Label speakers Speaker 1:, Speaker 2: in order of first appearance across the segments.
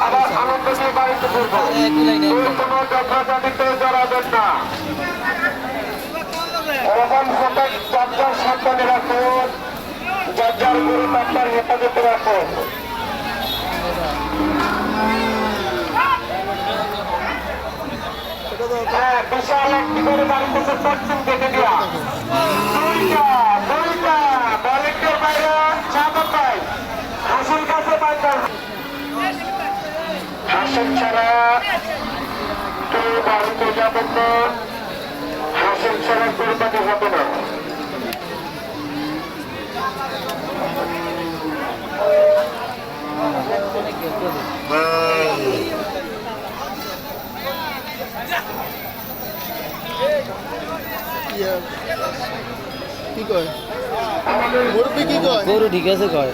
Speaker 1: আবার আনন্দ নিয়ে বাড়িতে ফিরবো কোনো ঝগড়াঝাটিতে জড়াবেন না। এরকম যার যার সাবধানে রাখুন যার গরু আপনার হেফাজতে রাখুন হ্যাঁ বিশাল একটি করে বাড়ি থেকে পশ্চিম কেটে দেওয়া হাসিন ছাড়া কেউ বাড়িতে যাবেন না হাসিন ছাড়া কোরবানি হবে না
Speaker 2: কি কয় মুরব্বী কি কয়
Speaker 3: গরু ঠিক আছে কয়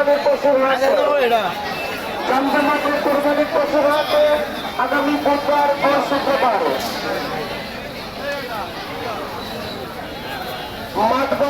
Speaker 1: কোরবানির পশুর হাটে। চন্দ্রমাত্র কোরবানির পশুর হাটে আগামী বুধবার ও শুক্রবার মাঠ ভরা গরু আর